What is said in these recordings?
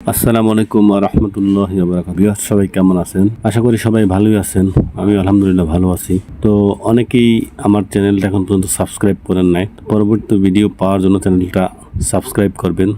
আসসালামু আলাইকুম রহমতুল্লাহ বিহার সবাই কেমন আছেন? আশা করি সবাই ভালোই আছেন। আমি আলহামদুলিল্লাহ ভালো আছি। তো অনেকেই আমার চ্যানেলটা এখন পর্যন্ত সাবস্ক্রাইব করেন নাই। পরবর্তী ভিডিও পাওয়ার জন্য চ্যানেলটা সাবস্ক্রাইব করবেন।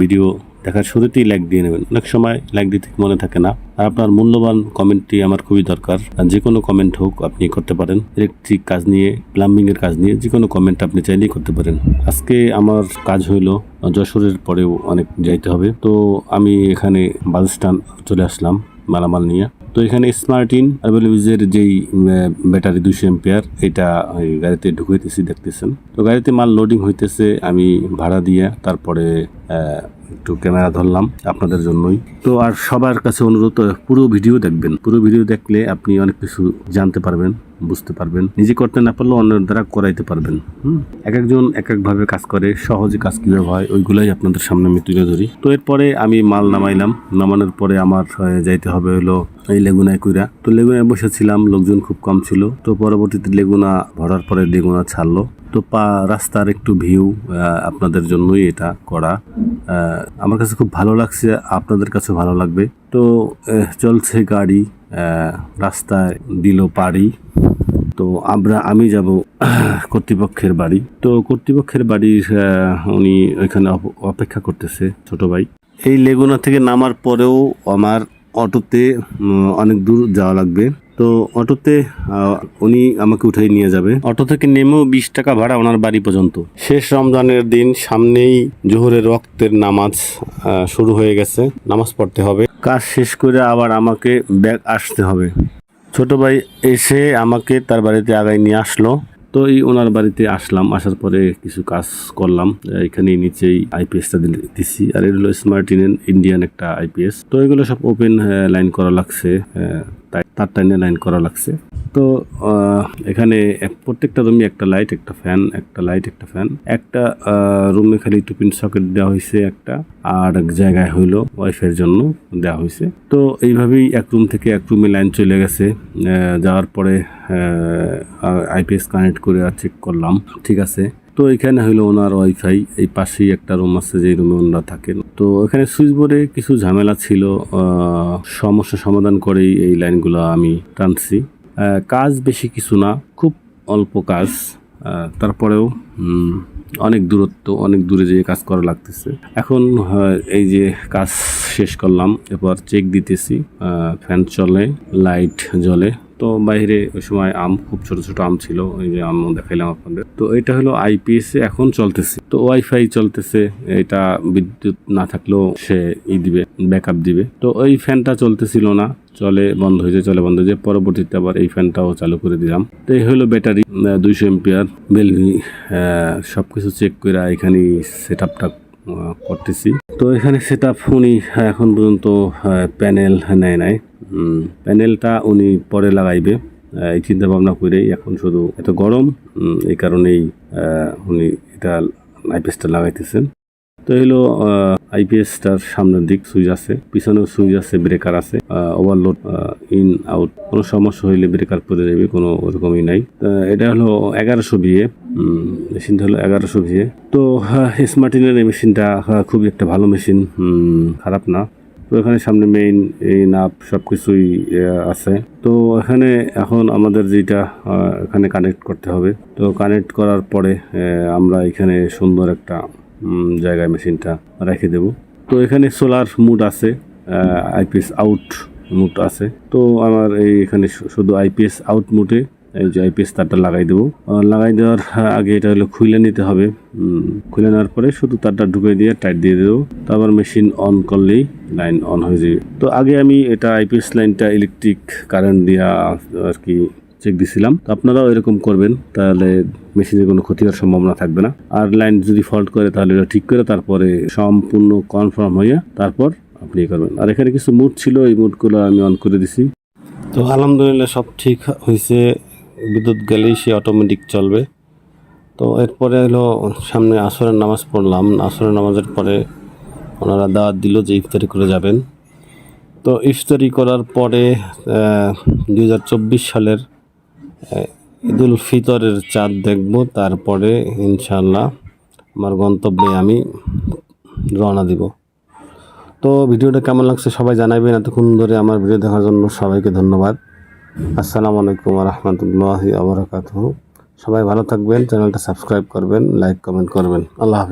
ভিডিও দেখার শুরুতেই লাইক দিয়ে নেবেন। অনেক সময় লাইক দিতে মনে থাকে না। আর আপনার মূল্যবান কমেন্টটি আমার খুবই দরকার। যে কোনো কমেন্ট হোক, আপনি করতে পারেন। ইলেকট্রিক কাজ নিয়ে প্লাম্বিংয়ের কাজ নিয়ে, যে কোনো কমেন্ট আপনি চাইলেই করতে পারেন। আজকে আমার কাজ হইল, যশোরের পরেও অনেক যাইতে হবে। তো আমি এখানে বাস স্ট্যান্ড চলে আসলাম, মালামাল নিয়ে। তো এখানে স্মার্টিন অ্যাভেলেবিজের যেই ব্যাটারি দুশো এম্পিয়ার এটা গাড়িতে ঢুকাইতেছি, দেখতেছেন। তো গাড়িতে মাল লোডিং হইতেছে, আমি ভাড়া দিয়ে, তারপরে একটু ক্যামেরা ধরলাম আপনাদের জন্যই। তো আর সবার কাছে অনুরোধ, পুরো ভিডিও দেখবেন। পুরো ভিডিও দেখলে আপনি অনেক কিছু জানতে পারবেন, বুঝতে পারবেন। নিজে করতে না পারলেও অন্যের দ্বারা করাইতে পারবেন, হুম? এক একজন এক একভাবে কাজ করে, সহজে কাজ কীভাবে হয়, ওইগুলাই আপনাদের সামনে আমি তুলে ধরি। তো এরপরে আমি মাল নামাইলাম। নামানোর পরে আমার যাইতে হবে হলো এই লেগুনায় কুইরা। তো লেগুনায় বসেছিলাম, লোকজন খুব কম ছিল। তো পরবর্তীতে লেগুনা ভরার পরে লেগুনা ছাড়লো। তো পা, রাস্তার একটু ভিউ আপনাদের জন্যই এটা করা। আমার কাছে খুব ভালো লাগছে, আপনাদের কাছে ভালো লাগবে। তো চলছে গাড়ি রাস্তায় দিল পাড়ি। তো আমরা, আমি যাব কর্তৃপক্ষের বাড়ি। তো কর্তৃপক্ষের বাড়ির উনি ওইখানে অপেক্ষা করতেছে ছোট ভাই। এই লেগুনা থেকে নামার পরেও আমার অটোতে অনেক দূর যাওয়া লাগবে। তো অটোতে উনি আমাকে উঠাই নিয়ে যাবে। অটো থেকে নেমেও বিশ টাকা ভাড়া ওনার বাড়ি পর্যন্ত। শেষ রমজানের দিন সামনেই জোহরের রক্তের নামাজ শুরু হয়ে গেছে। নামাজ পড়তে হবে। কাজ শেষ করে আবার আমাকে ব্যাগ আসতে হবে। ছোট ভাই এসে আমাকে তার বাড়িতে আগায় নিয়ে আসলো। তো এই ওনার বাড়িতে আসলাম। আসার পরে কিছু কাজ করলাম। এখানে নিচেই আইপিএসটা দিছি। আর এগুলো স্মার্ট ইন্ডিয়ান একটা আইপিএস তো এগুলো সব ওপেন লাইন করা লাগছে। তাই তার টাইনে লাইন করা লাগছে। তো এখানে প্রত্যেকটা রুমে একটা লাইট একটা ফ্যান একটা লাইট একটা ফ্যান একটা রুমে খালি টুপিন সকেট দেওয়া হয়েছে একটা, আর এক জায়গায় হইল ওয়াইফের জন্য দেওয়া হয়েছে তো, এইভাবেই এক রুম থেকে এক রুমে লাইন চলে গেছে। যাওয়ার পরে আইপিএস কানেক্ট করে চেক করলাম। ঠিক আছে। তো, এখানে হইল ওনার ওয়াইফাই এই পাশেই একটা রুম আছে যে রুমে ওনারা থাকেন। তো এখানে সুইচ বোর্ডে কিছু ঝামেলা ছিল সমস্যা সমাধান করেই এই লাইনগুলো আমি টানছি। কাজ বেশি কিছু না, খুব অল্প কাজ। তারপরেও অনেক দূরত্ব, অনেক দূরে যেয়ে কাজ করা লাগতেছে। এখন এই যে কাজ শেষ করলাম, এরপর চেক দিতেছি ফ্যান চলে লাইট জ্বলে। তো বাইরে ওই সময় আম, খুব ছোট ছোট আম ছিল, ওই যে আম দেখাইলাম আপনাদের। তো এটা হলো আইপিএস এখন চলতেছে। তো ওয়াইফাই চলতেছে, এটা বিদ্যুৎ না থাকলেও সে ই দিবে ব্যাকআপ দিবে। তো ওই ফ্যানটা চলতেছিল না, চলে বন্ধ হয়ে যায় চলে বন্ধ হয়ে যায় পরবর্তীতে আবার এই ফ্যানটাও চালু করে দিলাম। তো এই হলো ব্যাটারি দুইশো এম্পিয়ার বেলভি সব কিছু চেক করে এখানে সেট আপটা করতেছি। তো এখানে সেট আপ উনি এখন পর্যন্ত প্যানেল নেয় নাই। প্যানেলটা উনি পরে লাগাইবে। এই চিন্তা ভাবনা করেই এখন শুধু এত গরম। এই কারণেই উনি এটা আইপিএসটা লাগাইতেছেন। তো হলো আইপিএসটার সামনের দিক, সুইচ আছে। পিছনেও সুইচ আছে, ব্রেকার আছে। Overload in, out. কোনো সমস্যা হইলে ব্রেকার পরে যাবে কোনো ওরকমই নাই। এটা হলো এগারোশো বিয়ে মেশিনটা হলো এগারোশো বিয়ে তো স্মার্টিনের এই মেশিনটা খুবই একটা ভালো মেশিন। খারাপ না। তো এখানে সামনে মেইন এই নাপ সব কিছুই আছে। তো এখানে এখন আমাদের যেটা এখানে কানেক্ট করতে হবে। তো কানেক্ট করার পরে আমরা এখানে সুন্দর একটা জায়গায় মেশিনটা রেখে দেব। তো এখানে সোলার মুড আছে আইপিএস আউট মুড আছে। তো আমার এই এখানে শুধু আইপিএস আউট মুডে এই যে আইপিএস তারটা লাগাই দেবো। লাগাই দেওয়ার আগে এটা হলো খুলে নিতে হবে। খুলে নেওয়ার পরে শুধু তারটা ঢুকে দিয়ে টাইট দিয়ে দেবো। তারপর মেশিন অন করলেই লাইন অন হয়ে যাবে। তো আগে আমি এটা আইপিএস লাইনটা ইলেকট্রিক কারেন্ট দিয়া আর কি চেক দিছিলাম। তো আপনারাও এরকম করবেন, তাহলে মেশিনের কোনো ক্ষতি হওয়ার সম্ভাবনা থাকবে না। আর লাইন যদি ফল্ট করে, তাহলে এটা ঠিক করে তারপরে সম্পূর্ণ কনফার্ম হইয়া তারপর আপনি করবেন। আর এখানে কিছু মুড ছিল, এই মুডগুলো আমি অন করে দিছি। তো আলহামদুলিল্লাহ সব ঠিক হয়েছে বিদ্যুৎ গেলেই সে অটোমেটিক চলবে। তো এরপরে হলো সামনে আসরের নামাজ পড়লাম। আসরের নামাজের পরে ওনারা দাওয়াত দিল যে ইফতারি করে যাবেন। তো ইফতারি করার পরে দু হাজার চব্বিশ সালের ঈদুল ফিতরের চাঁদ দেখব। তারপরে ইনশাল্লাহ আমার গন্তব্যে আমি রওনা দিব। তো ভিডিওটা কেমন লাগছে সবাই জানাবেন। এতক্ষণ ধরে আমার ভিডিও দেখার জন্য সবাইকে ধন্যবাদ। আসসালামু আলাইকুম রহমতুল্লাহ আবরকাত সবাই ভালো থাকবেন চ্যানেলটা সাবস্ক্রাইব করবেন লাইক কমেন্ট করবেন। আল্লাহ